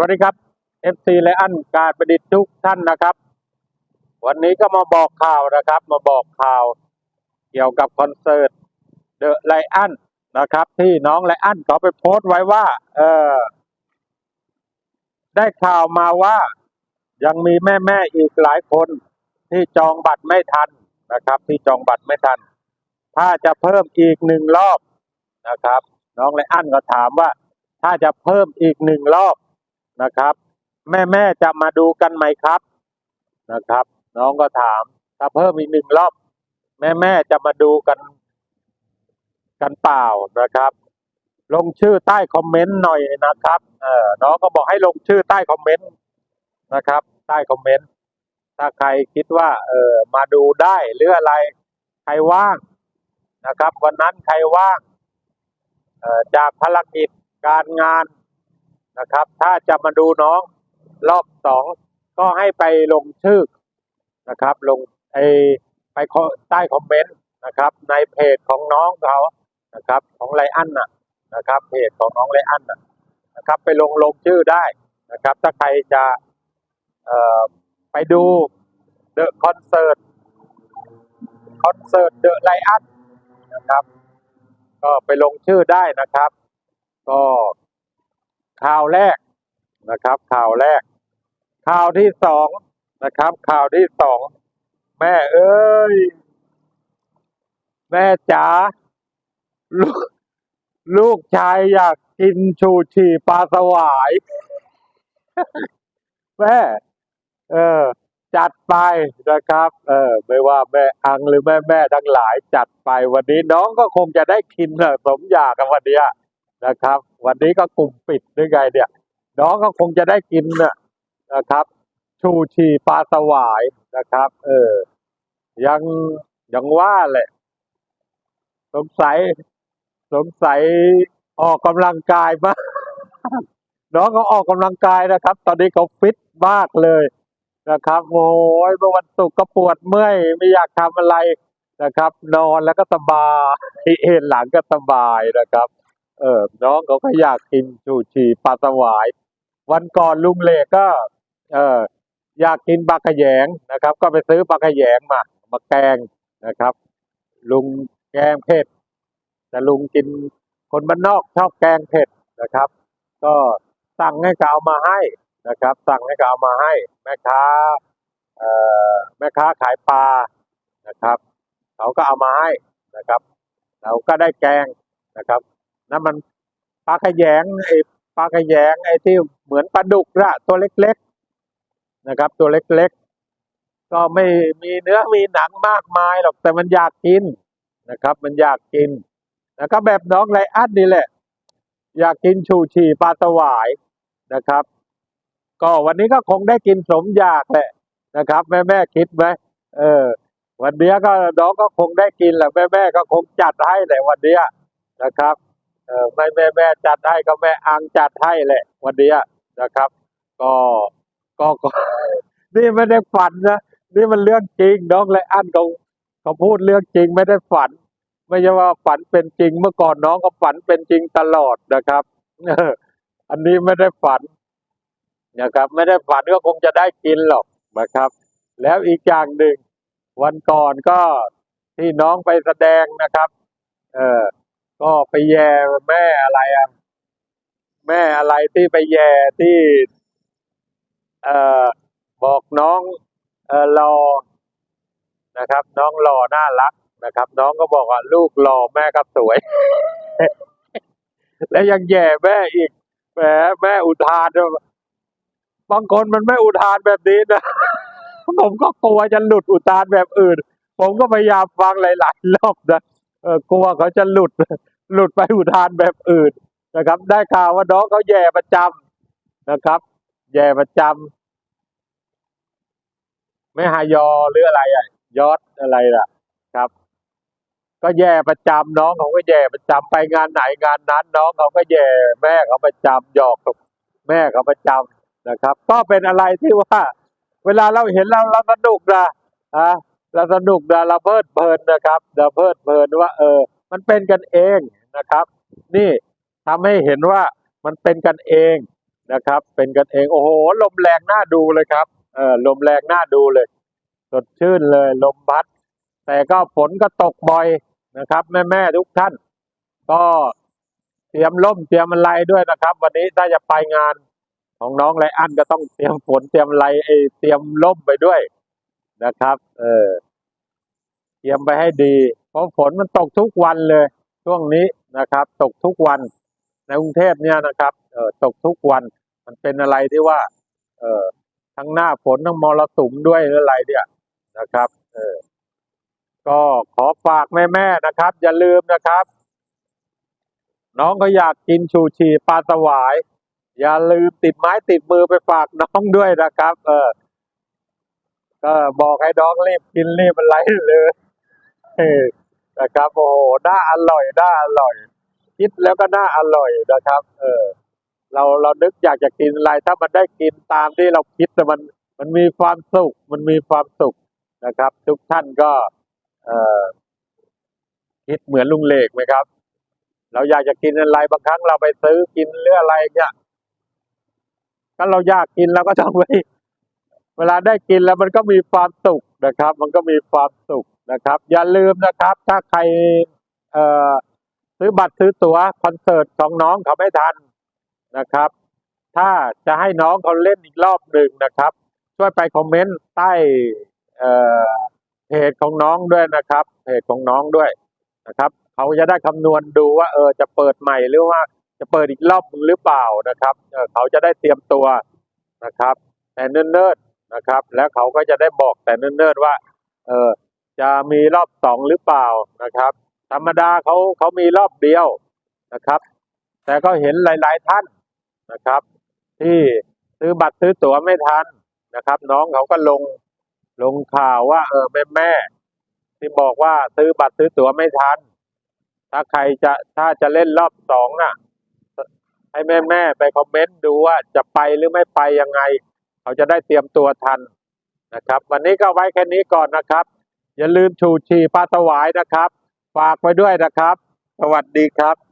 วัสดีครับ FC แลอันการประดิษฐ์ทุกท่านนะครับ วันนี้ก็มาบอกข่าวนะครับ มาบอกข่าวเกี่ยวกับคอนเสิร์ตเดอะไลอันนะครับ ที่น้องไลอันเขาไปโพสต์ไว้ว่า เออได้ข่าวมาว่ายังมีแม่แม่อีกหลายคนที่จองบัตรไม่ทันนะครับ ที่จองบัตรไม่ทัน ถ้าจะเพิ่มอีกหนึ่งรอบนะครับ น้องไลอันก็ถามว่า ถ้าจะเพิ่มอีกหนึ่งรอบ นะครับ แม่แม่จะมาดูกันไหมครับนะครับ น้องก็ถาม ถ้าเพิ่มอีกหนึ่งรอบแม่แม่จะมาดูกัน กันเปล่านะครับ ลงชื่อใต้คอมเมนต์หน่อยนะครับเออน้องก็บอกให้ลงชื่อใต้คอมเมนต์นะครับ ใต้คอมเมนต์ถ้าใครคิดว่า เออมาดูได้หรืออะไร ใครว่างนะครับ วันนั้นใครว่างเออจากภารกิจการงาน นะครับ ถ้าจะมาดูน้องรอบสองก็ให้ไปลงชื่อนะครับ ลงไอไปใต้คอมเมนต์นะครับ ในเพจของน้องเขานะครับ ของไลอันน่ะนะครับเพจของน้องไลอันน่ะนะครับ ไปลงลงชื่อได้นะครับ ถ้าใครจะเออไปดูเดอะคอนเสิร์ตคอนเสิร์ตเดอะไลอันนะครับ ก็ไปลงชื่อได้นะครับ ก็ ข่าวแรกนะครับ ข่าวแรก ข่าวที่สองนะครับ ข่าวที่สองแม่เอ้ย แม่จ๋าลูกลูกชายอยากกินชูชีปลาสวาย แม่ เออ จัดไปนะครับ เออ ไม่ว่าแม่อังหรือแม่แม่ทั้งหลายจัดไปวันนี้น้องก็คงจะได้กินนะสมอยากกันวันนี้นะครับ วันนี้ก็กลุ่มปิดด้วยไงเนี่ย น้องก็คงจะได้กินนะครับ ชูชีปลาสวายนะครับ เออ ยังยังว่าแหละ สงสัย สงสัยออกกำลังกายมากน้องเขาออกกำลังกายนะครับ ตอนนี้เขาฟิตมากเลยนะครับโอ้ยเมื่อวันศุกร์ก็ปวดเมื่อยไม่อยากทำอะไรนะครับ นอนแล้วก็สบายเอนหลังก็สบายนะครับ เออน้องเขาก็อยากกินชูชีปลาสวาย วันก่อนลุงเล็กก็ เอออยากกินปลาขยงนะครับ ก็ไปซื้อปลาขยงมา มาแกงนะครับ ลุงแกงเผ็ดแต่ลุงกินคนบ้านนอกชอบแกงเผ็ดนะครับ ก็สั่งให้เขาเอามาให้นะครับ สั่งให้เขาเอามาให้ แม่ค้าเอ่อแม่ค้าขายปลานะครับเขาก็เอามาให้นะครับ เราก็ได้แกงนะครับ นั่นมันปลาขยงไอ้ปลาขยงไอ้ที่เหมือนปลาดุกละตัวเล็กๆนะครับ ตัวเล็กๆ ก็ไม่มีเนื้อมีหนังมากมายหรอกแต่มันอยากกินนะครับ มันอยากกินแล้วก็แบบน้องไรอัดนี่แหละ อยากกินชูชีปลาสวายนะครับ ก็วันนี้ก็คงได้กินสมอยากแหละนะครับ แม่แม่คิดไหมเออ วันเนี้ยก็น้องก็คงได้กินแหละแม่แม่ก็คงจัดให้แหละวันเนี้ยนะครับ เออไม่แม่แม่จัดให้ก็แม่อังจัดให้แหละวันนี้นะครับ ก็ก็ก็ นี่ไม่ได้ฝันนะนี่มันเรื่องจริงน้องและอันเขาเขาพูดเรื่องจริงไม่ได้ฝัน ไม่ใช่ว่าฝันเป็นจริงเมื่อก่อนน้องก็ฝันเป็นจริงตลอดนะครับอันนี้ไม่ได้ฝันนะครับ ไม่ได้ฝันก็คงจะได้กินหรอกนะครับ แล้วอีกอย่างหนึ่งวันก่อนก็ที่น้องไปแสดงนะครับ เออ ก็ไปแย่แม่อะไรอะแม่อะไรที่ไปแย่ที่ เอ่อบอกน้องเออรอนะครับ น้องหล่อน่ารักนะครับ น้องก็บอกว่าลูกหล่อแม่ก็สวย แล้วยังแย่แม่อีกแหมแม่อุทานบางคนมันไม่อุทานแบบนี้นะผมก็กลัวจะหลุดอุทานแบบอื่น ผมก็พยายามฟังหลายๆรอบนะเออกลัวเขาจะหลุด หลุดไปอุทานแบบอื่นนะครับ ได้ข่าวว่าน้องเขาแย่ประจำนะครับ แย่ประจำไม่หายอหรืออะไรอะยอดอะไรล่ะ ครับ ก็แย่ประจำน้องเขาก็แย่ประจำไปงานไหนงานนั้น น้องเขาก็แย่แม่เขาประจำหยอกกับแม่เขาประจำนะครับ ก็เป็นอะไรที่ว่า เวลาเราเห็นเราเราสนุกนะอะเราสนุกนะเราเพลิดเพลินนะครับเราเพลิดเพลินว่า เออ มันเป็นกันเอง นะครับ นี่ทำให้เห็นว่ามันเป็นกันเองนะครับ เป็นกันเองโอ้โหลมแรงน่าดูเลยครับเออลมแรงน่าดูเลย สดชื่นเลยลมพัด แต่ก็ฝนก็ตกบ่อยนะครับ แม่แม่ทุกท่าน ก็เตรียมร่มเตรียมอะไรด้วยนะครับ วันนี้ถ้าจะไปงานของน้องไรอันก็ต้องเตรียมฝนเตรียมอะไรเอเตรียมร่มไปด้วยนะครับ เออเตรียมไปให้ดี เพราะฝนมันตกทุกวันเลย ช่วงนี้ นะครับ ตกทุกวันในกรุงเทพเนี่ยนะครับเออตกทุกวันมันเป็นอะไรที่ว่าเออทั้งหน้าฝนทั้งมรสุมด้วยหรืออะไรเนี่ยนะครับเออก็ขอฝากแม่ๆนะครับ อย่าลืมนะครับ น้องก็อยากกินชูชีปลาสวาย อย่าลืมติดไม้ติดมือไปฝากน้องด้วยนะครับ เออก็บอกให้น้องรีบกินรีบอะไรเลยเออ นะครับโอ้โหน่าอร่อยน่าอร่อย คิดแล้วก็น่าอร่อยนะครับ เออ เราเรานึกอยากจะกินอะไรถ้ามันได้กินตามที่เราคิดแต่มันมันมีความสุข มันมีความสุขนะครับ ทุกท่านก็ เออคิดเหมือนลุงเลกไหมครับ เราอยากจะกินอะไรบางครั้งเราไปซื้อกินหรืออะไรเนี่ยก็เราอยากกินเราก็ต้องไป เวลาได้กินแล้วมันก็มีความสุขนะครับ มันก็มีความสุขนะครับ อย่าลืมนะครับ ถ้าใครเอ่อซื้อบัตรซื้อตั๋วคอนเสิร์ตของน้องเขาไม่ทันนะครับ ถ้าจะให้น้องเขาเล่นอีกรอบหนึ่งนะครับ ช่วยไปคอมเมนต์ใต้เอ่อเพจของน้องด้วยนะครับเพจของน้องด้วยนะครับเขาจะได้คำนวณดูว่าเออจะเปิดใหม่หรือว่าจะเปิดอีกรอบหรือเปล่านะครับเเขาจะได้เตรียมตัวนะครับ แต่เนิ่นๆ นะครับ แล้วเขาก็จะได้บอกแต่เนิ่นๆว่า เออจะมีรอบสองหรือเปล่านะครับ ธรรมดาเขาเขามีรอบเดียวนะครับ แต่ก็เห็นหลาย ๆท่านนะครับ ที่ซื้อบัตรซื้อตั๋วไม่ทันนะครับ น้องเขาก็ลงลงข่าวว่า เออแม่แม่ที่บอกว่าซื้อบัตรซื้อตั๋วไม่ทัน ถ้าใครจะถ้าจะเล่นรอบสองน่ะ ให้แม่แม่ไปคอมเมนต์ดูว่าจะไปหรือไม่ไปยังไง เขาจะได้เตรียมตัวทันนะครับ วันนี้ก็ไว้แค่นี้ก่อนนะครับ อย่าลืมชูชีปลาสวายนะครับ ฝากไว้ด้วยนะครับ สวัสดีครับ